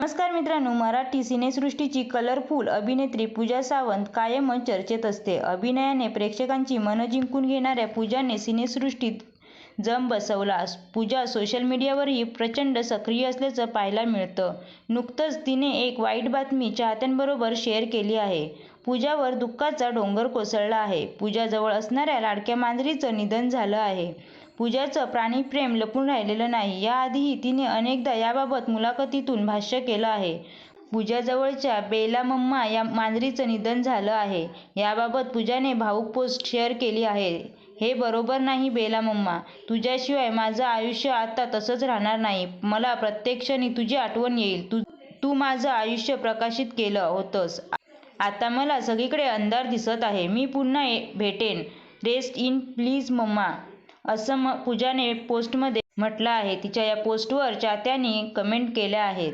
नमस्कार मित्रांनो मराठी सिनेसृष्टीची कलरफुल अभिनेत्री पूजा सावंत कायमच चर्चेत असते. अभिनयाने प्रेक्षकांची मनं जिंकून घेणाऱ्या पूजाने सिनेसृष्टीत जम बसवला. पूजा सोशल मीडियावरही प्रचंड सक्रिय असल्याचं पाहायला मिळतं. नुकतंच तिने एक वाईट बातमी चाहत्यांबरोबर शेअर केली आहे. पूजावर दुःखाचा डोंगर कोसळला आहे. पूजाजवळ असणाऱ्या लाडक्या मांजरीचं निधन झालं आहे. पूजाचं प्राणीप्रेम लपून राहिलेलं नाही. याआधीही तिने अनेकदा याबाबत मुलाखतीतून भाष्य केलं आहे. पूजाजवळच्या बेला मम्मा या मांजरीचं निधन झालं आहे. याबाबत पूजाने भावूक पोस्ट शेअर केली आहे. हे बरोबर नाही बेला मम्मा तुझ्याशिवाय माझं आयुष्य आता तसंच राहणार नाही. मला प्रत्येक क्षणी तुझी आठवण येईल. तू तू माझं आयुष्य प्रकाशित केलं होतंस. आता मला सगळीकडे अंधार दिसत आहे. मी पुन्हा भेटेन. Rest in peace mamma. असं पूजाने पोस्टमध्ये म्हटलं आहे. तिच्या या पोस्टवर चाहत्यांनी कमेंट केल्या आहेत.